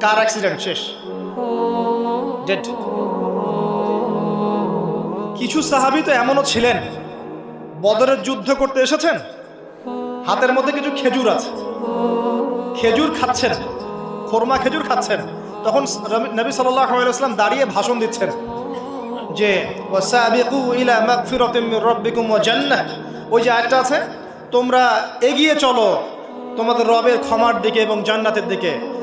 কার accident শেষ। Dead কিছু সাহাবি তো এমনও ছিলেন। বদরের যুদ্ধ করতে এসেছেন। হাতের মধ্যে কিছু খেজুর আছে। খেজুর খাচ্ছেন। খোরমা খেজুর খাচ্ছেন। তখন নবী সাল্লাম দাঁড়িয়ে ভাষণ দিচ্ছেন যে ওই যে আয়াতটা আছে, তোমরা এগিয়ে চলো তোমাদের রবের ক্ষমার দিকে এবং জান্নাতের দিকে।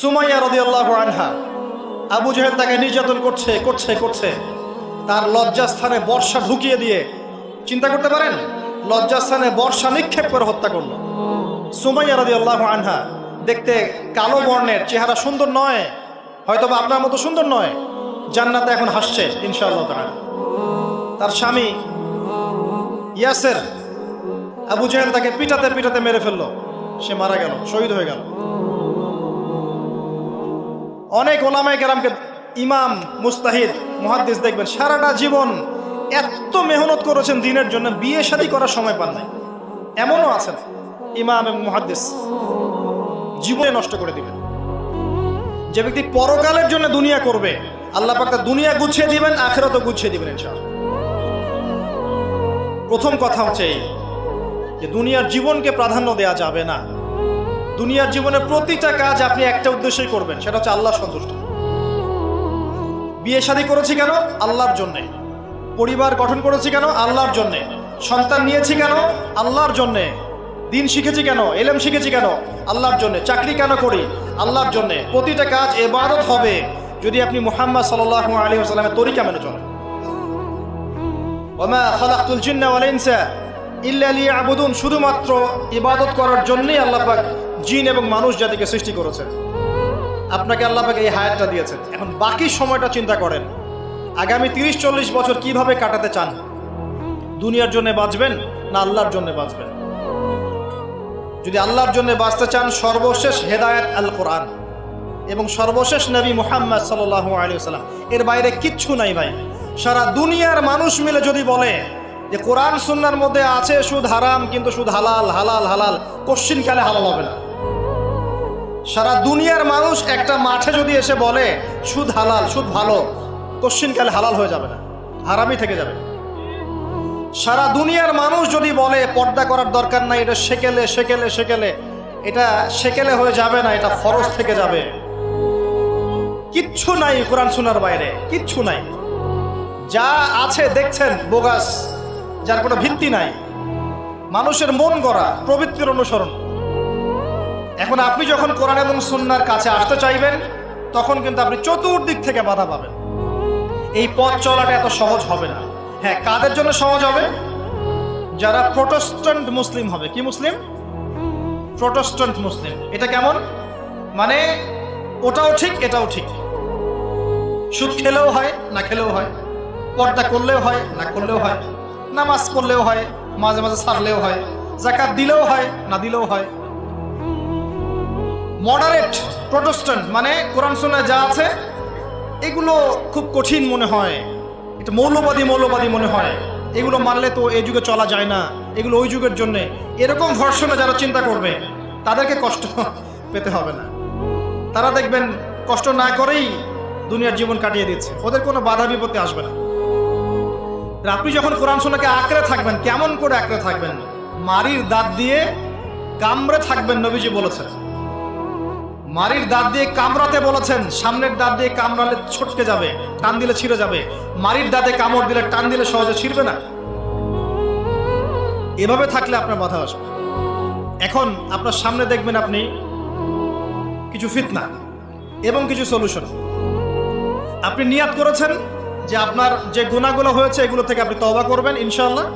সুমাইয়া রদিয়াল্লাহ আনহা আবু জাহেদ তাকে নির্যাতন করছে করছে করছে। তার লজ্জাস্থানে বর্ষা ঢুকিয়ে দিয়ে, চিন্তা করতে পারেন? লজ্জাস্থানে বর্ষা নিক্ষেপ করে হত্যা করল। সুমাইয়া রদিয়াল্লাহ আনহা দেখতে কালো বর্ণের চেহারা সুন্দর নয় হয়তো বা আপনার মতো সুন্দর নয়। জান্নাতে এখন হাসছে, ইনশাআল্লাহ তাআলা। তার স্বামী ইয়াসের আবু জাহেল তাকে পিটাতে পিটাতে মেরে ফেলল। সে মারা গেল, শহীদ হয়ে গেল। অনেক ওলামায় কেরামকে ইমাম, মুস্তাহিদ, মুহাদ্দিস দেখবেন, সারাটা জীবন এত মেহনত করেছেন দিনের জন্য, বিয়ে শাদী করার সময় পান নাই। এমনও আছেন ইমাম এবং মুহাদ্দিস। জীবনে নষ্ট করে দিবেন। যে ব্যক্তি পরকালের জন্য দুনিয়া করবে, আল্লাহ পাক তার দুনিয়া গুছিয়ে দিবেন, আখেরাতও গুছিয়ে দিবেন, ইনশাআল্লাহ। প্রথম কথা হচ্ছে এই, যে দুনিয়ার জীবনকে প্রাধান্য দেওয়া যাবে না। দুনিয়ার জীবনের প্রতিটা কাজ আপনি একটা উদ্দেশ্যই করবেন, সেটা হচ্ছে আল্লাহ সন্তুষ্ট। বিয়ে শাদী করেছি কেন? আল্লাহর জন্যে। পরিবার গঠন করেছি কেন? আল্লাহর জন্যে। সন্তান নিয়েছি কেন? আল্লাহর জন্যে। দিন শিখেছি কেন? এলেম শিখেছি কেন? আল্লাহর জন্যে। চাকরি কেন করি? আল্লাহর জন্যে। প্রতিটা কাজ এবারত হবে যদি আপনি মোহাম্মদ সাল্লাহ আলী আসসালামের তরিকা মেনে চলেন। ইল্লা লিয়াবুদুন। শুধুমাত্র ইবাদত করার জন্যই আল্লাহ পাক জিন এবং মানুষ জাতিকে সৃষ্টি করেছেন আপনাকে আল্লাহ পাক এই হায়াতটা দিয়েছেন। এখন বাকি সময়টা চিন্তা করেন, আগামী তিরিশ চল্লিশ বছর কীভাবে কাটাতে চান? দুনিয়ার জন্য বাঁচবেন না আল্লাহর জন্য বাঁচবেন? যদি আল্লাহর জন্য বাঁচতে চান, সর্বশেষ হেদায়েত আল কোরআন এবং সর্বশেষ নবী মুহাম্মদ সাল্লাহ আলী সাল্লাম এর বাইরে কিচ্ছু নাই ভাই। সারা দুনিয়ার মানুষ মিলে যদি বলে যে কোরআন সুন্নার মধ্যে আছে সুদ হারাম, কিন্তু সুদ হালাল হালাল হালাল কালে হালাল হবে না। সারা দুনিয়ার মানুষ একটা মাঠে যদি এসে বলে, সুদ হালাল, সুদ ভালো কালে হালাল হয়ে যাবে না, হারামই থেকে যাবে। সারা দুনিয়ার মানুষ যদি বলে, পর্দা করার দরকার নাই, এটা সেকেলে সেকেলে সেকেলে, এটা সেকেলে হয়ে যাবে না, এটা ফরজ থেকে যাবে। কিচ্ছু নাই কোরআন শোনার বাইরে, কিচ্ছু নাই। যা আছে দেখছেন, বোগাস, যার কোনো ভিত্তি নাই। মানুষের মন গড়া, প্রবৃত্তির অনুসরণ। এখন আপনি যখন কোরআন এবং সুন্নার কাছে আসতে চাইবেন, তখন কিন্তু আপনি চতুর্দিক থেকে বাধা পাবেন। এই পথ চলাটা এত সহজ হবে না। হ্যাঁ কাদের জন্য সহজ হবে? যারা প্রোটেস্ট্যান্ট মুসলিম হবে। কি মুসলিম? প্রোটেস্ট্যান্ট মুসলিম। এটা কেমন? মানে ওটাও ঠিক, এটাও ঠিক। সুদ খেলেও হয়, না খেলেও হয়। পর্দা করলেও হয়, না করলেও হয়। নামাজ পড়লেও হয়, মাঝে মাঝে সারলেও হয়। জাকাত দিলেও হয়, না দিলেও হয়। মডারেট প্রোটেস্ট্যান্ট মানে কোরআন সুন্নায় যা আছে, এগুলো খুব কঠিন মনে হয়। এটা মৌলবাদী মৌলবাদী মনে হয়। এগুলো মানলে তো এই যুগে চলা যায় না। এগুলো ওই যুগের জন্য। এরকম ভর্ষণে যারা চিন্তা করবে, তাদেরকে কষ্ট পেতে হবে না। তারা দেখবেন কষ্ট না করেই দুনিয়ার জীবন কাটিয়ে দিচ্ছে। ওদের কোনো বাধা বিপত্তি আসবে না। আপনি যখন কোরআন সোনাকে আঁকড়ে থাকবেন, কেমন করে আঁকড়ে থাকবেন? মারির দাঁত দিয়ে কামড়ে থাকবেন নবীজি বলেছেন। মারির দাঁত দিয়ে কামড়াতে বলেছেন, সামনের দাঁত দিয়ে কামড়ালে ছটকে যাবে, টান দিলে ছিঁড়ে যাবে। মারির দাঁতে কামড় দিলে টান দিলে সহজে ছিঁড়বে না। এভাবে থাকলে আপনার মাথা আসবে। এখন আপনার সামনে দেখবেন আপনি কিছু ফিতনা এবং কিছু সলিউশন আপনি নিয়াত করেছেন যে আপনার যে গুণাগুলো হয়েছে, এগুলো থেকে আপনি তবা করবেন ইনশাল্লাহ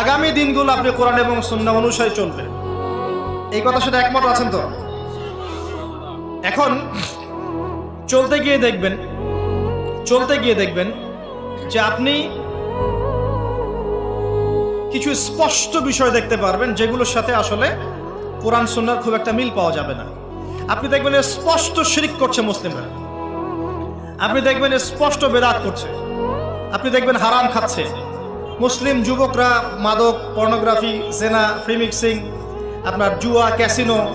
আগামী দিনগুলো আপনি কোরআন এবং সুন্না অনুসারে চলবেন এই কথা সাথে একমত আছেন তো? এখন চলতে গিয়ে দেখবেন, চলতে গিয়ে দেখবেন যে আপনি কিছু স্পষ্ট বিষয় দেখতে পারবেন যেগুলোর সাথে আসলে কোরআন সুন্নার খুব একটা মিল পাওয়া যাবে না। আপনি দেখবেন স্পষ্ট শিরিক করছে মুসলিমরা। আপনি দেখবেন স্পষ্ট বেদাত করছে। আপনি দেখবেন হারাম খাচ্ছে। মুসলিম যুবকরা, মাদক, পর্নোগ্রাফি, জেনা, ফ্রি মিক্সিং, আপনার জুয়া, ক্যাসিনো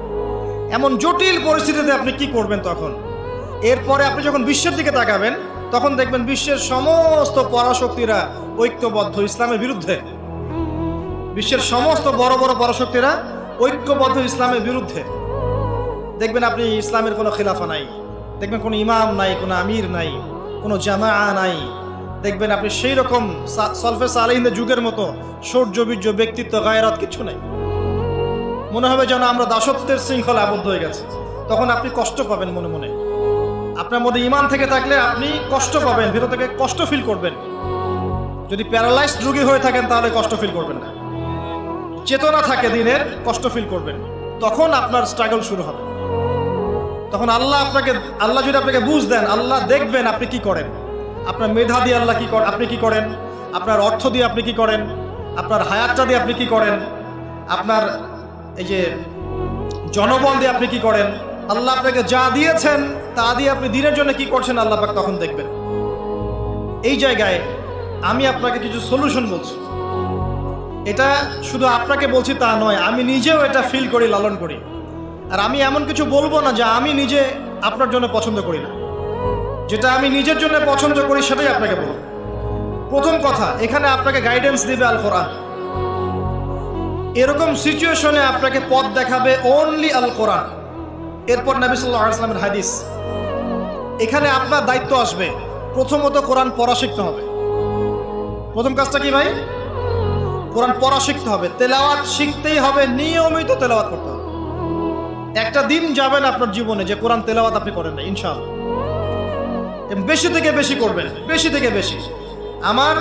এমন জটিল পরিস্থিতিতে আপনি কি করবেন তখন? এরপরে আপনি যখন বিশ্বের দিকে তাকাবেন, তখন দেখবেন বিশ্বের সমস্ত পরাশক্তিরা ঐক্যবদ্ধ ইসলামের বিরুদ্ধে। বিশ্বের সমস্ত বড় বড় পরাশক্তিরা ঐক্যবদ্ধ ইসলামের বিরুদ্ধে। দেখবেন আপনি ইসলামের কোনো খিলাফা নাই। দেখবেন কোনো ইমাম নাই, কোনো আমির নাই, কোনো জামা নাই। দেখবেন আপনি সেই রকম সা- সলফে সালেহিনের যুগের মতো সৌর্য বীর্য ব্যক্তিত্ব, গায়রাত কিছু নেই। মনে হবে যেন আমরা দাসত্বের শৃঙ্খলা আবদ্ধ হয়ে গেছে। তখন আপনি কষ্ট পাবেন মনে মনে। আপনার মধ্যে ইমান থেকে থাকলে আপনি কষ্ট পাবেন, ভেতর থেকে কষ্ট ফিল করবেন। যদি প্যারালাইজড রোগী হয়ে থাকেন, তাহলে কষ্ট ফিল করবেন না। চেতনা থাকে দিনের, কষ্ট ফিল করবেন। তখন আপনার স্ট্রাগল শুরু হবে। তখন আল্লাহ আপনাকে, আল্লাহ যদি আপনাকে বুঝ দেন, আল্লাহ দেখবেন আপনি কি করেন। আপনার মেধা দিয়ে আল্লাহ কি করেন আপনি কি করেন? আপনার অর্থ দিয়ে আপনি কি করেন? আপনার হায়াতটা দিয়ে আপনি কি করেন? আপনার এই যে জনবল দিয়ে আপনি কি করেন? আল্লাহ আপনাকে যা দিয়েছেন, তা দিয়ে আপনি দিনের জন্য কি করছেন আল্লাহ পাক তখন দেখবেন। এই জায়গায় আমি আপনাকে কিছু সলিউশন বলছি। এটা শুধু আপনাকে বলছি তা নয়, আমি নিজেও এটা ফিল করি, লালন করি। আর আমি এমন কিছু বলব না যা আমি নিজে আপনার জন্য পছন্দ করি না। যেটা আমি নিজের জন্য পছন্দ করি সেটাই আপনাকে বলব। প্রথম কথা, এখানে আপনাকে গাইডেন্স দিবে আল কোরআন এরকম সিচুয়েশনে আপনাকে পথ দেখাবে অনলি আল কোরআন। এরপর নবী সাল্লাহ আসলামের হাদিস। এখানে আপনার দায়িত্ব আসবে, প্রথমত কোরআন পড়া শিখতে হবে। প্রথম কাজটা কি ভাই? কোরআন পড়া শিখতে হবে, তেলাওয়াত শিখতেই হবে, নিয়মিত তেলাওয়াত করতে হবে। একটা দিন যাবেন আপনার জীবনে যে কোরআন তেলাওয়াত আপনি করেন না ইনশাআল্লাহ। বেশি থেকে বেশি করবেন, বেশি থেকে বেশি। আমার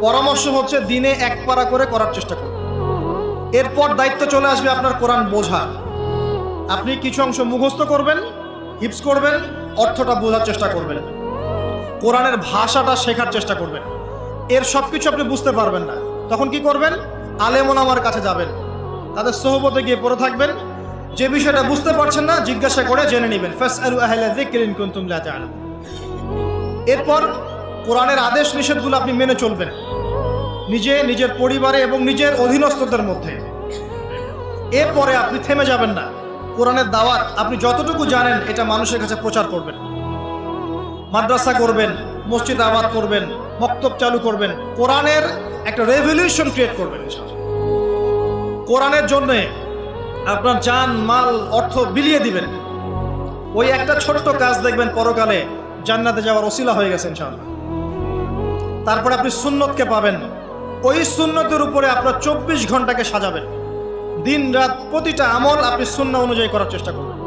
পরামর্শ হচ্ছে দিনে এক পারা করে করার চেষ্টা করুন। এরপর দায়িত্ব চলে আসবে আপনার কোরআন বোঝা আপনি কিছু অংশ মুখস্থ করবেন, হিপস করবেন, অর্থটা বোঝার চেষ্টা করবেন। কোরআনের ভাষাটা শেখার চেষ্টা করবেন। এর সব কিছু আপনি বুঝতে পারবেন না। তখন কি করবেন? আলেমন আমার কাছে যাবেন। তাদের সহবতে গিয়ে পড়ে থাকবেন। যে বিষয়টা বুঝতে পারছেন না, জিজ্ঞাসা করে জেনে নেবেন। এরপর কোরআনের আদেশ নিষেধগুলো আপনি মেনে চলবেন। নিজে, নিজের পরিবারে এবং নিজের অধীনস্থদের মধ্যে। এরপরে আপনি থেমে যাবেন না। কোরআনের দাওয়াত আপনি যতটুকু জানেন, এটা মানুষের কাছে প্রচার করবেন। মাদ্রাসা করবেন, মসজিদ আবাদ করবেন, মক্তব চালু করবেন, কোরআনের একটা রেভলিউশন ক্রিয়েট করবেন। কোরআনের জন্যে আপনার জান, মাল, অর্থ বিলিয়ে দিবেন। ওই একটা ছোট্ট কাজ দেখবেন পরকালে জান্নাতে যাওয়ার ওসিলা হয়ে গেছেন ইনশাআল্লাহ। তারপরে আপনি সুন্নতকে পাবেন। ওই সুন্নতের উপরে আপনার চব্বিশ ঘন্টাকে সাজাবেন। দিন রাত প্রতিটা আমল আপনি শূন্য অনুযায়ী করার চেষ্টা করবেন।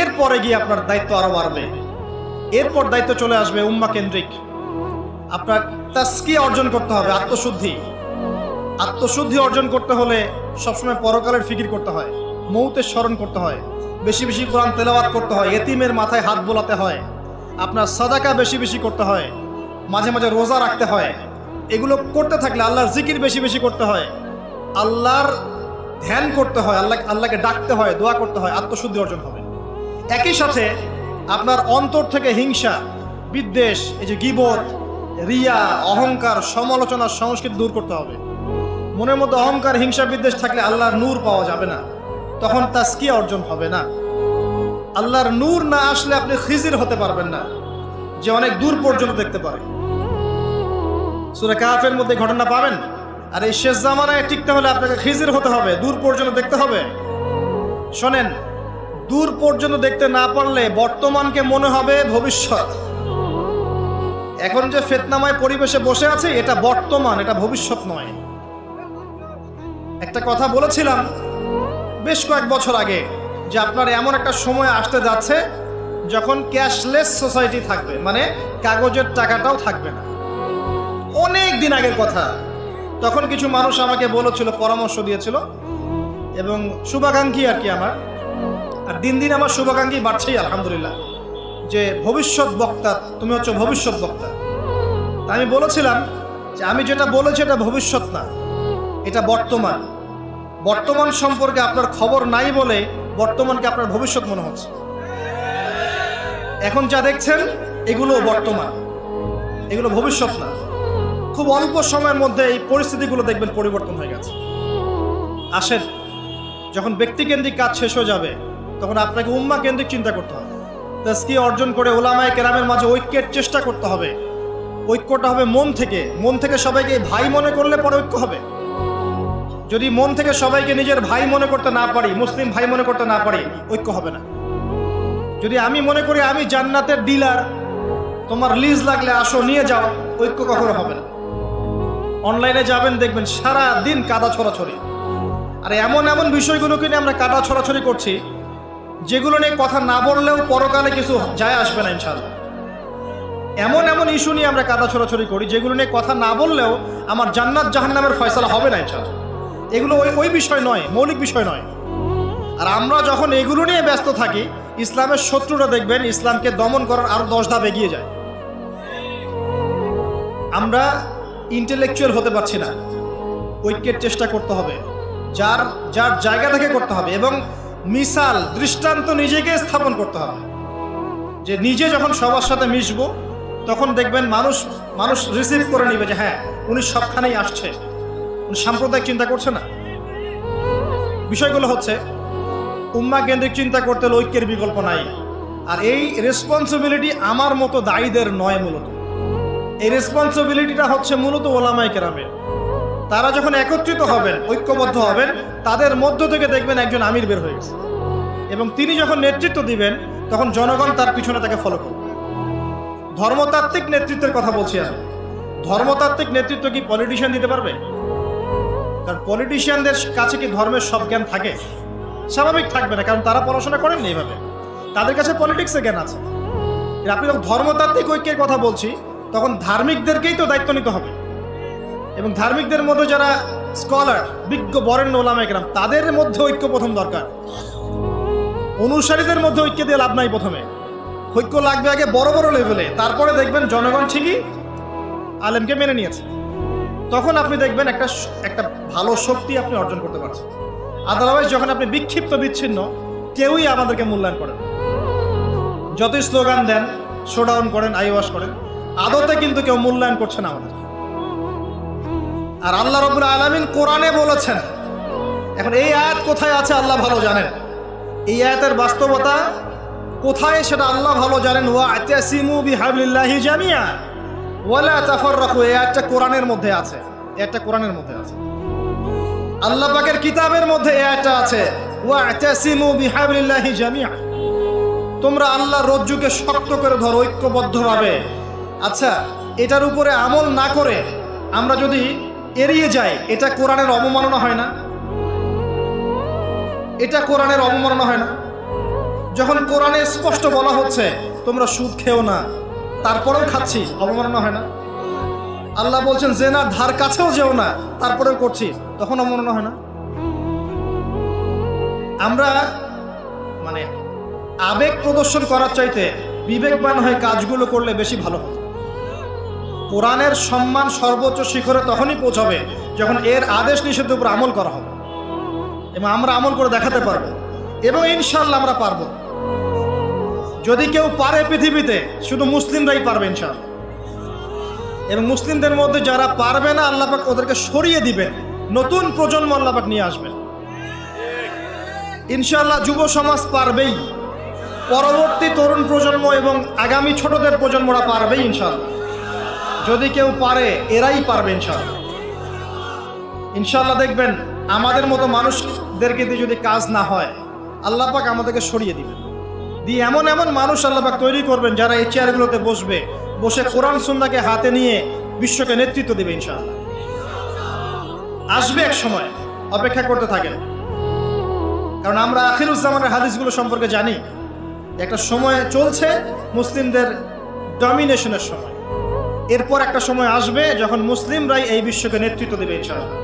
এরপরে গিয়ে আপনার দায়িত্ব আরও বাড়বে। এরপর দায়িত্ব চলে আসবে উম্মা কেন্দ্রিক। আপনার তাস্কি অর্জন করতে হবে, আত্মশুদ্ধি। আত্মশুদ্ধি অর্জন করতে হলে সবসময় পরকালের ফিকির করতে হয়, মৌতের স্মরণ করতে হয়, বেশি বেশি কোরআন তেলাওয়াত করতে হয়, এতিমের মাথায় হাত বোলাতে হয়, আপনার সাদাকা বেশি বেশি করতে হয়, মাঝে মাঝে রোজা রাখতে হয় এগুলো করতে থাকলে আল্লাহর জিকির বেশি বেশি করতে হয়। আল্লাহর ধ্যান করতে হয়, আল্লাহ, আল্লাহকে ডাকতে হয়, দোয়া করতে হয়, আত্মশুদ্ধি অর্জন হবে। একই সাথে আপনার অন্তর থেকে হিংসা, বিদ্বেষ, এই যে গিবত, রিয়া, অহংকার, সমালোচনা, সংস্কৃতি দূর করতে হবে। মনের মধ্যে অহংকার, হিংসা, বিদ্বেষ থাকলে আল্লাহর নূর পাওয়া যাবে না। তখন তাস্কিয়া অর্জন হবে না। আল্লাহর নূর না আসলে আপনি খিজির হতে পারবেন না, যে অনেক দূর পর্যন্ত দেখতে পারে। সুরে কাফের মধ্যে ঘটনা পাবেন। আর এই শেষ জামানায় টিকতে হলে আপনাকে খিজির হতে হবে, দূর পর্যন্ত দেখতে হবে। শোনেন, দূর পর্যন্ত দেখতে না পারলে বর্তমানকে মনে হবে ভবিষ্যৎ। এখন যে ফেতনাময় পরিবেশে বসে আছে, এটা বর্তমান, এটা ভবিষ্যৎ নয়। একটা কথা বলেছিলাম বেশ কয়েক বছর আগে, যে আপনার এমন একটা সময় আসতে যাচ্ছে যখন ক্যাশলেস সোসাইটি থাকবে মানে কাগজের টাকাটাও থাকবে না। অনেক দিন আগের কথা। তখন কিছু মানুষ আমাকে বলেছিল, পরামর্শ দিয়েছিল, এবং শুভাকাঙ্ক্ষী আর কি আমার। আর দিন দিন আমার শুভাকাঙ্ক্ষী বাড়ছেই, আলহামদুলিল্লাহ। যে ভবিষ্যৎ বক্তা, তুমি হচ্ছে ভবিষ্যৎ বক্তা। আমি বলেছিলাম যে আমি যেটা বলেছি এটা ভবিষ্যৎ না, এটা বর্তমান। বর্তমান সম্পর্কে আপনার খবর নাই বলে বর্তমানকে আপনার ভবিষ্যৎ মনে হচ্ছে। এখন যা দেখছেন এগুলো বর্তমান। এগুলো ভবিষ্যৎ না। খুব অল্প সময়ের মধ্যে এই পরিস্থিতিগুলো দেখবেন পরিবর্তন হয়ে গেছে। আসেন, যখন ব্যক্তিকেন্দ্রিক কাজ শেষ হয়ে যাবে, তখন আপনাকে উম্মা কেন্দ্রিক চিন্তা করতে হবে। তাস্কি অর্জন করে ওলামায় কেরামের মাঝে ঐক্যের চেষ্টা করতে হবে। ঐক্যটা হবে মন থেকে। মন থেকে সবাইকে ভাই মনে করলে পরে ঐক্য হবে। যদি মন থেকে সবাইকে নিজের ভাই মনে করতে না পারি, মুসলিম ভাই মনে করতে না পারি, ঐক্য হবে না। যদি আমি মনে করি আমি জান্নাতের ডিলার তোমার লিজ লাগলে আসো, নিয়ে যাও, ঐক্য কখনো হবে না। অনলাইনে যাবেন, দেখবেন সারা দিন কাদা ছড়াছড়ি। আর এমন এমন বিষয়গুলোকে নিয়ে আমরা কাদা ছড়াছড়ি করছি, যেগুলো নিয়ে কথা না বললেও পরকালে কিছু যায় আসবে না ইনশাল্লাহ এমন এমন ইস্যু নিয়ে আমরা কাদা ছড়াছড়ি করি, যেগুলো নিয়ে কথা না বললেও আমার জান্নাত জাহান্নামের ফয়সালা হবে না ইনশাল্লাহ এগুলো ওই ওই বিষয় নয়, মৌলিক বিষয় নয়। আর আমরা যখন এগুলো নিয়ে ব্যস্ত থাকি, ইসলামের শত্রুরা দেখবেন ইসলামকে দমন করার আরও দশ ধাপ এগিয়ে যায়। আমরা ইন্টেলেকচুয়াল হতে পারছি না। ঐক্যের চেষ্টা করতে হবে। যার যার জায়গা থেকে করতে হবে এবং মিসাল, দৃষ্টান্ত নিজেকে স্থাপন করতে হবে। যে নিজে যখন সবার সাথে মিশবো, তখন দেখবেন মানুষ মানুষ রিসিভ করে নিবে যে হ্যাঁ উনি সবখানেই আসছে। উনি সাম্প্রদায়িক চিন্তা করছে না। বিষয়গুলো হচ্ছে উম্মা কেন্দ্রিক চিন্তা করতে ঐক্যের বিকল্প নাই। আর এই রেসপন্সিবিলিটি আমার মতো দায়ীদের নয় মূলত। এই রেসপন্সিবিলিটিটা হচ্ছে মূলত ওলামাই কেরামের। তারা যখন একত্রিত হবেন, ঐক্যবদ্ধ হবেন, তাদের মধ্য থেকে দেখবেন একজন আমির বের হয়ে গেছে। এবং তিনি যখন নেতৃত্ব দিবেন, তখন জনগণ তার পিছনে তাকে ফলো করবে। ধর্মতাত্ত্বিক নেতৃত্বের কথা বলছি আমি। ধর্মতাত্ত্বিক নেতৃত্ব কি পলিটিশিয়ান দিতে পারবে? কারণ পলিটিশিয়ানদের কাছে কি ধর্মের সব জ্ঞান থাকে? স্বাভাবিক থাকবে না, কারণ তারা পড়াশোনা করেননি এইভাবে তাদের কাছে পলিটিক্সের জ্ঞান আছে। আপনি যখন ধর্মতাত্ত্বিক ঐক্যের কথা বলছি তখন ধার্মিকদেরকেই তো দায়িত্ব নিতে হবে। এবং ধার্মিকদের মধ্যে যারা স্কলার, বিজ্ঞ, বরেণ্য, ওলামা একরাম, তাদের মধ্যে ঐক্য প্রথম দরকার। অনুসারীদের মধ্যে ঐক্য দিয়ে লাভ নাই প্রথমে। ঐক্য লাগবে আগে বড় বড় লেভেলে তারপরে দেখবেন জনগণ ঠিকই আলেমকে মেনে নিয়েছে। তখন আপনি দেখবেন একটা একটা ভালো শক্তি আপনি অর্জন করতে পারছেন। আদারওয়াইজ যখন আপনি বিক্ষিপ্ত, বিচ্ছিন্ন, কেউই আমাদেরকে মূল্যায়ন করেন। যতই স্লোগান দেন শোডাউন করেন আইওয়াশ করেন আদতে কিন্তু কেউ মূল্যায়ন করছে না আমাদের। আর আল্লাহ রবুল আলমিন কোরআনে বলেছেন, এখন এই আয়াত কোথায় আছে আল্লাহ ভালো জানেন? এই আয়াতের বাস্তবতা কোথায় সেটা আল্লাহ ভালো জানেন? ওয়া আতাসিমু বিহাবলিল্লাহি জামিয়া ওয়ালা তাফর রাখু এই একটা কোরআনের মধ্যে আছে। একটা কোরআনের মধ্যে আছে। আল্লাহ পাকের কিতাবের মধ্যে এই একটা আছে, ওয়াতাসিমু বিহাবলিল্লাহি জামিআ। তোমরা আল্লাহ রজ্জুকে শক্ত করে ধরো, ঐক্যবদ্ধভাবে। আচ্ছা এটার উপরে আমল না করে আমরা যদি এড়িয়ে যাই, এটা কোরআনের অবমাননা হয় না? এটা কোরআনের অবমাননা হয় না? যখন কোরআনে স্পষ্ট বলা হচ্ছে, তোমরা সুদ খেও না, তারপরেও খাচ্ছি, অবমাননা হয় না? আল্লাহ বলছেন যে না ধার কাছেও যেও না, তারপরেও করছি। তখন অবমাননা হয় না? আমরা মানে আবেগ প্রদর্শন করার চাইতে বিবেকবান হয়ে কাজগুলো করলে বেশি ভালো হতো কোরআনের সম্মান সর্বোচ্চ শিখরে তখনই পৌঁছাবে যখন এর আদেশ নিষেধের উপর আমল করা হবে। এবং আমরা আমল করে দেখাতে পারব। এবং ইনশাল্লাহ আমরা পারব। যদি কেউ পারে পৃথিবীতে, শুধু মুসলিমরাই পারবে ইনশাল্লাহ এবং মুসলিমদের মধ্যে যারা পারবে না আল্লাপাক ওদেরকে সরিয়ে দিবেন। নতুন প্রজন্ম আল্লাপাক নিয়ে আসবেন। ইনশাল্লাহ যুব সমাজ পারবেই। পরবর্তী তরুণ প্রজন্ম এবং আগামী ছোটদের প্রজন্মরা পারবেই ইনশাল্লাহ যদি কেউ পারে, এরাই পারবে ইনশাল্লাহ। ইনশাল্লাহ দেখবেন, আমাদের মতো মানুষদেরকে দিয়ে যদি কাজ না হয়, আল্লাহ পাক আমাদেরকে সরিয়ে দিবেন। দিয়ে এমন এমন মানুষ আল্লাহ পাক তৈরি করবেন, যারা এই চেয়ারগুলোতে বসবে, বসে কোরআন সুন্নাকে হাতে নিয়ে বিশ্বকে নেতৃত্ব দেবে ইনশাআল্লাহ। আসবে এক সময়, অপেক্ষা করতে থাকেন। কারণ আমরা আখিরুজ্জামানের হাদিসগুলো সম্পর্কে জানি, একটা সময় চলছে, মুসলিমদের ডমিনেশনের সময়। এরপর একটা সময় আসবে যখন মুসলিমরাই এই বিশ্বকে নেতৃত্ব দেবে, ইনশাআল্লাহ।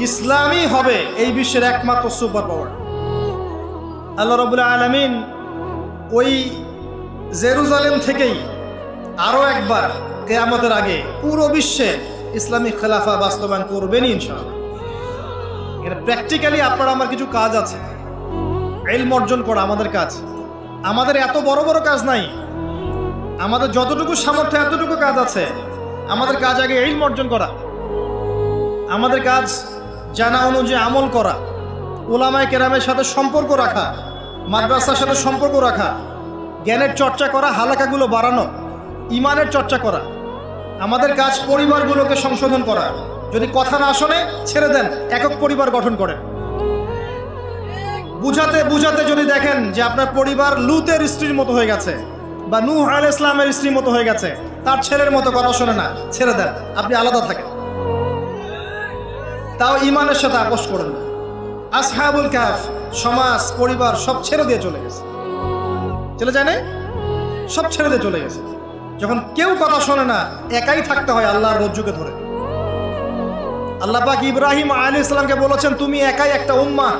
ইসলামই হবে এই বিশ্বের একমাত্র সুপার পাওয়ার। আল্লাহ রবুল্লা আলমিন ওই জেরুজালেম থেকেই আরও একবার কেয়ামতের আগে পুরো বিশ্বে ইসলামিক খেলাফা বাস্তবায়ন করবেনই, ইনশাআল্লাহ। এখানে প্র্যাকটিক্যালি আপনার আমার কিছু কাজ আছে। এলম অর্জন করা আমাদের কাজ। আমাদের এত বড় বড় কাজ নাই। আমাদের যতটুকু সামর্থ্য, এতটুকু কাজ আছে। আমাদের কাজ আগে এলম অর্জন করা। আমাদের কাজ জানা অনুযায়ী আমল করা। ওলামায় কেরামের সাথে সম্পর্ক রাখা। মাদ্রাসার সাথে সম্পর্ক রাখা। জ্ঞানের চর্চা করা, হালাকাগুলো বাড়ানো। ইমানের চর্চা করা। আমাদের কাজ পরিবারগুলোকে সংশোধন করা। যদি কথা না শোনে, ছেড়ে দেন। একক পরিবার গঠন করেন। বুঝাতে বুঝাতে যদি দেখেন যে আপনার পরিবার লুতের স্ত্রীর মতো হয়ে গেছে বা নূহ আল ইসলামের স্ত্রীর মতো হয়ে গেছে। তার ছেলের মতো কথা শোনে না। ছেড়ে দেন, আপনি আলাদা থাকেন। তাও ইমানের সাথে আপোষ করেন না। আসহাবুল কাফ সমাজ, পরিবার সব ছেড়ে দিয়ে চলে গেছে। চলে যায় না সব ছেড়ে দিয়ে চলে গেছে। যখন কেউ কথা শোনে না, একাই থাকতে হয় আল্লাহর রজ্জুকে ধরে। আল্লাহ পাক ইব্রাহিম আলী ইসলামকে বলেছেন, তুমি একাই একটা উম্মা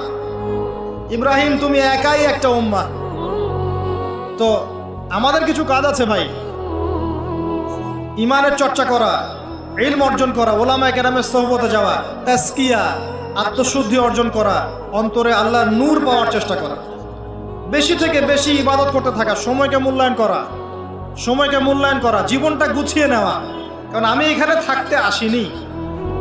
ইব্রাহিম, তুমি একাই একটা উম্মা তো আমাদের কিছু কাজ আছে ভাই। ইমানের চর্চা করা, ইলম অর্জন করা ওলামা কেরামের সহবতে যাওয়া তাস্কিয়া আত্মশুদ্ধি অর্জন করা, অন্তরে আল্লাহর নূর পাওয়ার চেষ্টা করা। বেশি থেকে বেশি ইবাদত করতে থাকা, সময়কে মূল্যায়ন করা, সময়কে মূল্যায়ন করা, জীবনটা গুছিয়ে নেওয়া। কারণ আমি এখানে থাকতে আসিনি।